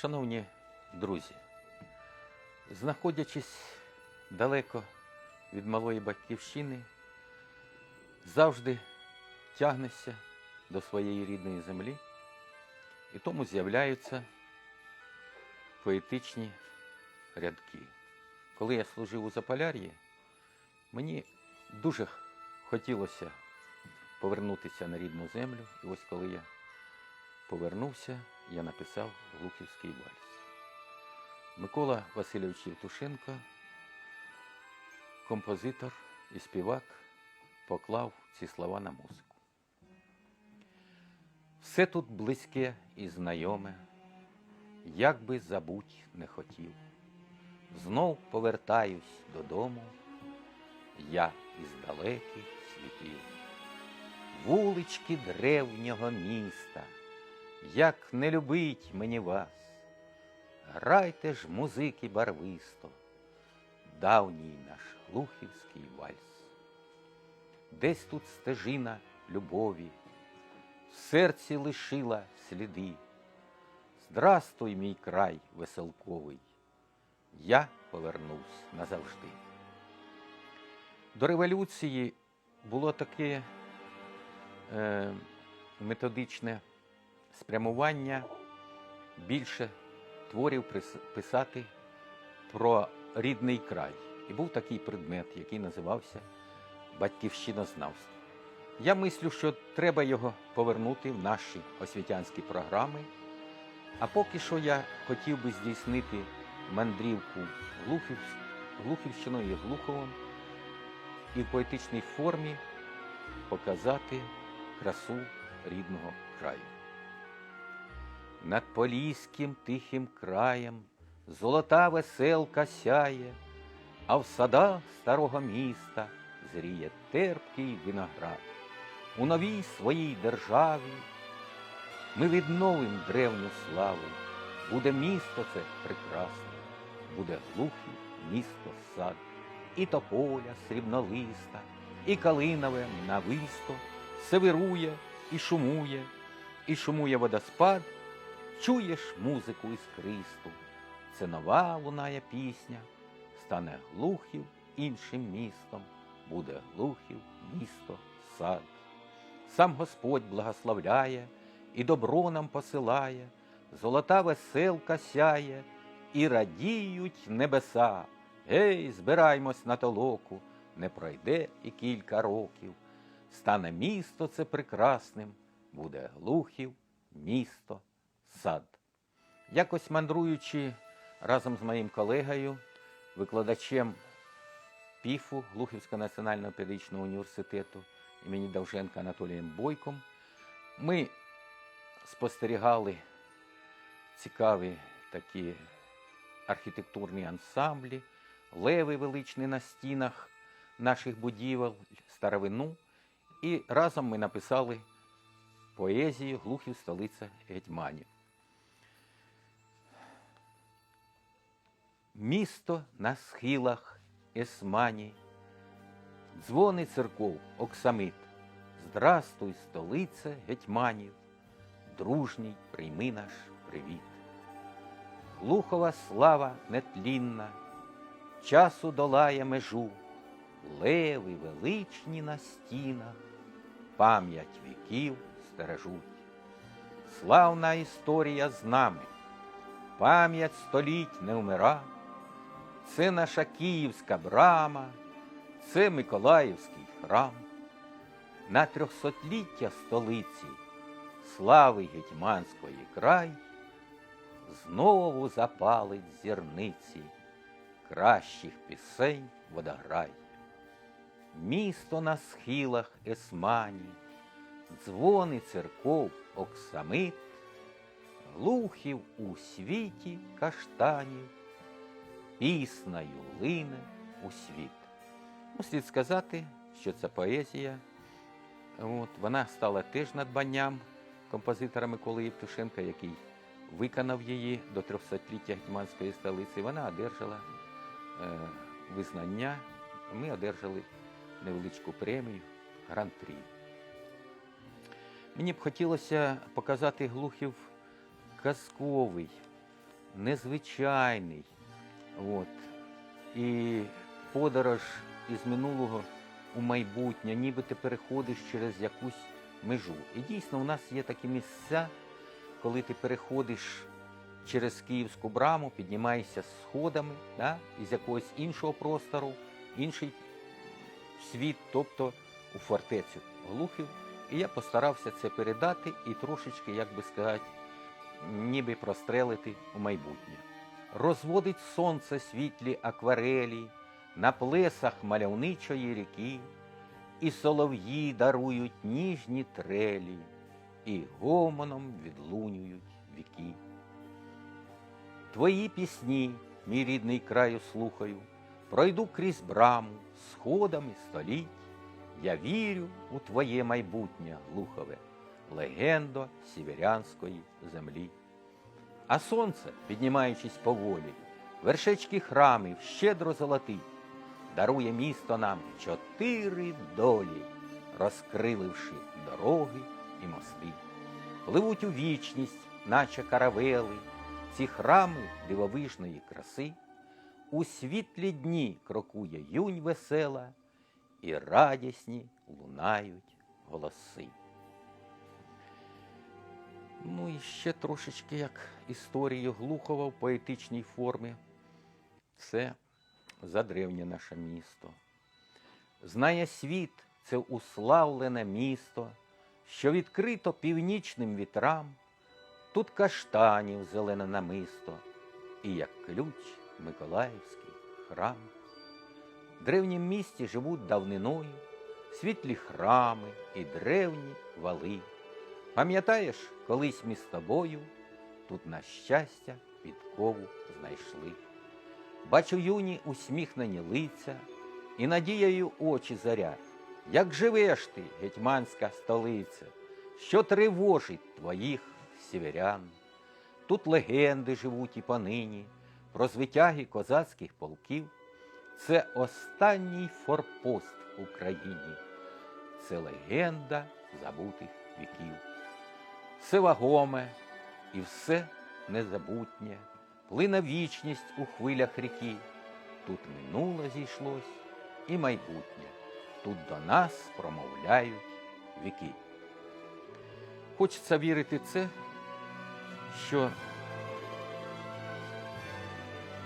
Шановні друзі, знаходячись далеко від малої батьківщини, завжди тягнешся до своєї рідної землі, і тому з'являються поетичні рядки. Коли я служив у Заполяр'ї, мені дуже хотілося повернутися на рідну землю. І ось коли я повернувся, я написав Глухівський вальс. Микола Васильович Євтушенко, композитор і співак, поклав ці слова на музику. Все тут близьке і знайоме, як би забуть не хотів. Знов повертаюсь додому, я із далеких світів. Вулички древнього міста, як не любить мені вас, грайте ж музики барвисто, давній наш глухівський вальс. Десь тут стежина любові, в серці лишила сліди. Здрастуй, мій край веселковий, я повернусь назавжди. До революції було таке е, методичне спрямування більше творів писати про рідний край. І був такий предмет, який називався батьківщинознавство. Я мислю, що треба його повернути в наші освітянські програми. А поки що я хотів би здійснити мандрівку Глухів- Глухівщиною і Глуховом і в поетичній формі показати красу рідного краю. Над Поліським тихим краєм золота веселка сяє, а в садах старого міста зріє терпкий виноград. У новій своїй державі ми відновим древню славу. Буде місто це прекрасне, буде глухий місто сад, і тополя срібнолиста, і калинове нависто, все вирує і шумує, і шумує водоспад, чуєш музику іскристу. Це нова лунає пісня, стане глухів іншим містом, буде глухів місто сад. Сам Господь благословляє і добро нам посилає, золота веселка сяє, і радіють небеса. Гей, збираймось на толоку, не пройде і кілька років. Стане місто це прекрасним, буде глухів, місто, сад. Якось мандруючи разом з моїм колегою, викладачем ПІФу Глухівського національного педагогічного університету імені Довженка Анатолієм Бойком, ми спостерігали цікаві такі архітектурні ансамблі, леви величні на стінах наших будівель, старовину. І разом ми написали поезію Глухів столиця гетьманів. Місто на схилах Есмані, дзвони церков Оксамит. Здрастуй, столице гетьманів, дружній прийми наш привіт. Глухова слава нетлінна, часу долає межу, леви величні на стінах, пам'ять віків стережуть. Славна історія з нами, пам'ять століть не вмира. Це наша київська брама, це Миколаївський храм. На трьохсотліття столиці, слави гетьманської край, знову запалить зірниці кращих пісень водограй. Місто на схилах Есмані, дзвони церков Оксамит, глухів у світі каштанів, піснею лине у світ. Ну, слід сказати, що ця поезія, от, вона стала теж надбанням композитора Миколи Євтушенка, який виконав її до 300-ліття Гетьманської столиці. Вона одержала е, визнання. Ми одержали невеличку премію Гран-прі. Мені б хотілося показати Глухів казковий, незвичайний. От. І подорож із минулого у майбутнє, ніби ти переходиш через якусь межу. І дійсно, у нас є такі місця, коли ти переходиш через Київську браму, піднімаєшся сходами да, із якогось іншого простору, інший світ, тобто у фортецю Глухів. І я постарався це передати і трошечки, як би сказати, ніби прострелити у майбутнє. Розводить сонце світлі акварелі на плесах мальовничої ріки, і солов'ї дарують ніжні трелі, і гомоном відлунюють віки. Твої пісні, мій рідний краю, слухаю, пройду крізь браму сходами століть. Я вірю у твоє майбутнє, глухове, легендо сіверянської землі. А сонце, піднімаючись поволі, вершечки храмів щедро золотить, дарує місто нам чотири долі, розкриливши дороги і мости. Пливуть у вічність, наче каравели, ці храми дивовижної краси. У світлі дні крокує юнь весела, і радісні лунають голоси. Ну і ще трошечки як історію Глухова в поетичній формі. Це задревнє наше місто. Знає світ це уславлене місто, що відкрито північним вітрам. Тут каштанів зелене намисто, і як ключ Миколаївський храм. В древнім місті живуть давниною світлі храми і древні вали. Пам'ятаєш, колись ми з тобою тут, на щастя, підкову знайшли. Бачу юні усміхнені лиця і надією очі зарять. Як живеш ти, гетьманська столиця, що тривожить твоїх сіверян? Тут легенди живуть і понині про звитяги козацьких полків. Це останній форпост в Україні, це легенда забутих віків. Все вагоме і все незабутнє, плине вічність у хвилях ріки. Тут минуле зійшлось і майбутнє, тут до нас промовляють віки. Хочеться вірити це, що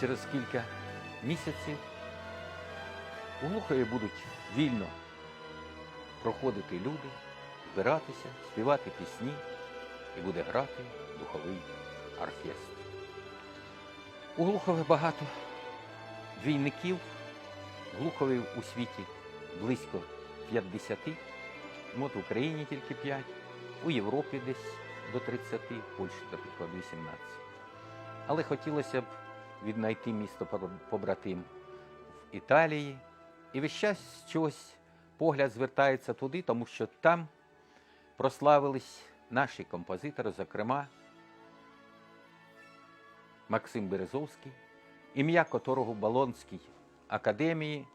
через кілька місяців у Глухові будуть вільно проходити люди, збиратися, співати пісні і буде грати духовий оркестр. У Глухові багато двійників, Глухові у світі близько 50, от в Україні тільки 5, у Європі десь до 30, в Польщі наприклад 18. Але хотілося б віднайти місто побратим в Італії. І весь час чогось погляд звертається туди, тому що там прославились наші композитори, зокрема Максим Березовський, ім'я котрого в Болонській академії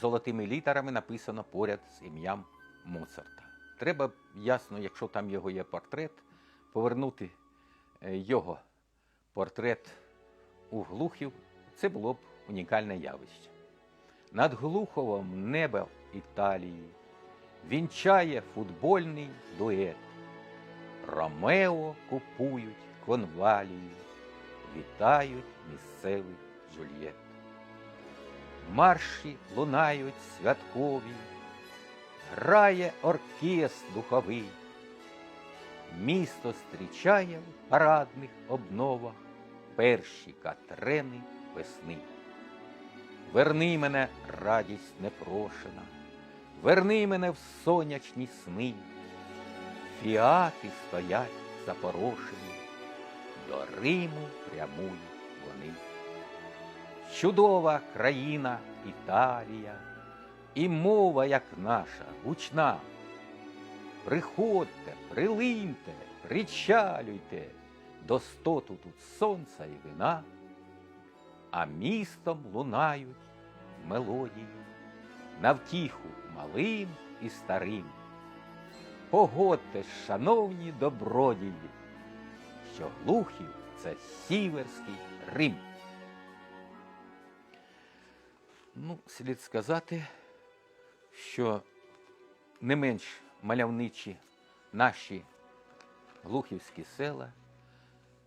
золотими літерами написано поряд з ім'ям Моцарта. Треба ясно, якщо там його є портрет, повернути е, його портрет у Глухів. Це було б унікальне явище. Над Глуховом небо Італії вінчає футбольний дует. Ромео купують конвалії, вітають місцевих Джульєт. Марші лунають святкові, грає оркестр духовий. Місто зустрічає в парадних обновах перші катрени весни. Верни мене, радість непрошена, верни мене в сонячні сни, фіати стоять запорошені, до Риму прямують вони. Чудова країна Італія, і мова, як наша, гучна. Приходьте, прилиньте, причалюйте, достоту тут сонця і вина а містом лунають мелодії, на втіху малим і старим. Погодьте, шановні добродії, що глухів це Сіверський Рим. Ну, слід сказати, що не менш мальовничі наші глухівські села.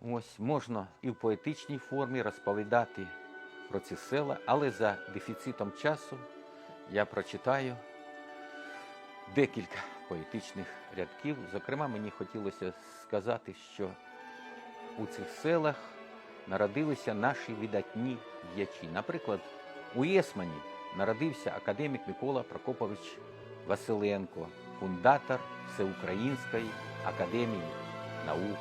Ось можна і в поетичній формі розповідати про ці села, але за дефіцитом часу я прочитаю декілька поетичних рядків. Зокрема, мені хотілося сказати, що у цих селах народилися наші видатні діячі. Наприклад, у Єсмані народився академік Микола Прокопович Василенко, фундатор Всеукраїнської академії наук.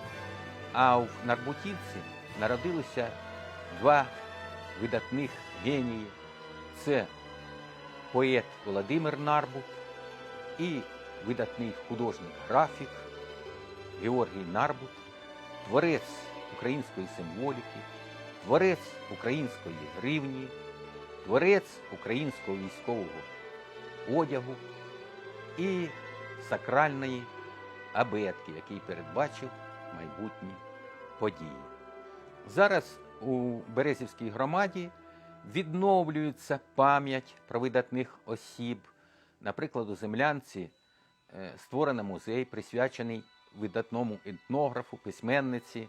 А в Нарбутівці народилися два видатних генії. Це поет Володимир Нарбут і видатний художник-графік Георгій Нарбут, творець української символіки, творець української гривні, творець українського військового одягу і сакральної абетки, який передбачив майбутні події. Зараз у Березівській громаді відновлюється пам'ять про видатних осіб. Наприклад, у землянці створено музей, присвячений видатному етнографу, письменниці,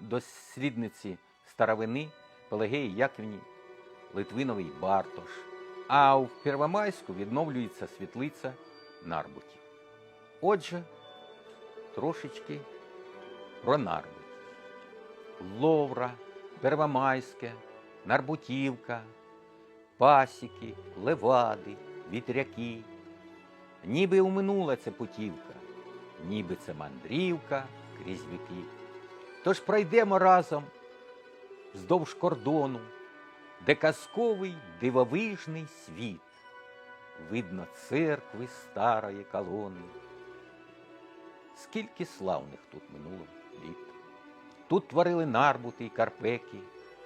дослідниці старовини Пелагеї Яківні Литвиновій Бартош. А в Первомайську відновлюється світлиця Нарбутів. Отже, трошечки про Нарбут. Ловра, Первомайське, Нарбутівка, Пасіки, Левади, Вітряки. Ніби уминула це путівка, ніби це мандрівка крізь віки. Тож пройдемо разом вздовж кордону, де казковий дивовижний світ. Видно церкви старої колони. Скільки славних тут минуло літ. Тут творили нарбути й карпеки,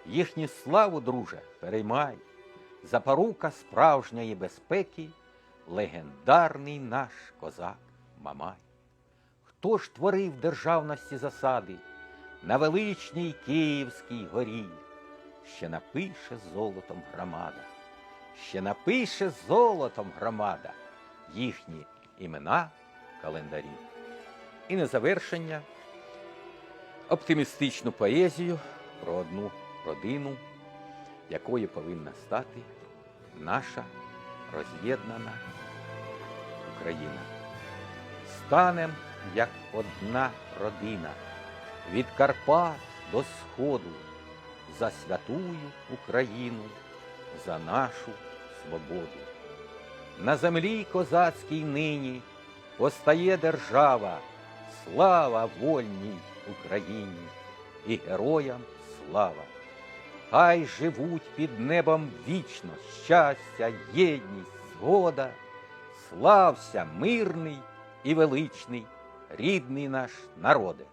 їхню славу, друже, переймай. Запорука справжньої безпеки, легендарний наш козак Мамай. Хто ж творив державності засади на величній Київській горі? Ще напише золотом громада, ще напише золотом громада їхні імена календарів. І на завершення оптимістичну поезію про одну родину, якою повинна стати наша роз'єднана Україна. Станем як одна родина від Карпат до Сходу за святую Україну, за нашу свободу. На землі козацькій нині постає держава, слава вольній Україні і героям слава. Хай живуть під небом вічно щастя, єдність, згода, слався мирний і величний рідний наш народе.